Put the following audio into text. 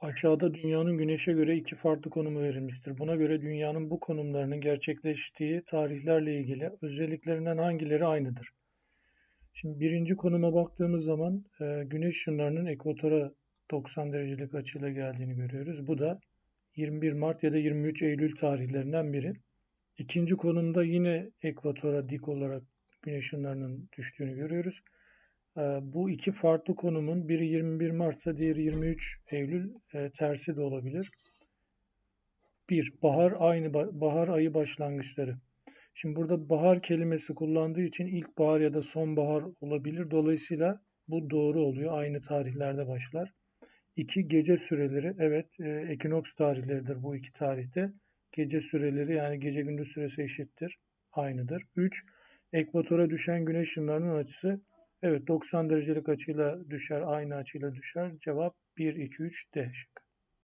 Aşağıda Dünya'nın Güneş'e göre iki farklı konumu verilmiştir. Buna göre Dünya'nın bu konumlarının gerçekleştiği tarihlerle ilgili özelliklerinden hangileri aynıdır? Şimdi birinci konuma baktığımız zaman e, Güneş ışınlarının ekvatora 90 derecelik açıyla geldiğini görüyoruz. Bu da 21 Mart ya da 23 Eylül tarihlerinden biri. İkinci konumda yine ekvatora dik olarak güneş ışınlarının düştüğünü görüyoruz. Ee, bu iki farklı konumun biri 21 Mart'sa diğeri 23 Eylül e, tersi de olabilir. Bir, bahar aynı bahar ayı başlangıçları. Şimdi burada bahar kelimesi kullandığı için ilk bahar ya da sonbahar olabilir. Dolayısıyla bu doğru oluyor. Aynı tarihlerde başlar. İki, gece süreleri. Evet, e, ekinoks tarihleridir bu iki tarihte. Gece süreleri yani gece gündüz süresi eşittir. Aynıdır. Üç, ekvatora düşen güneş ışınlarının açısı Evet 90 derecelik açıyla düşer, aynı açıyla düşer. Cevap 1, 2, 3 D şıkkı.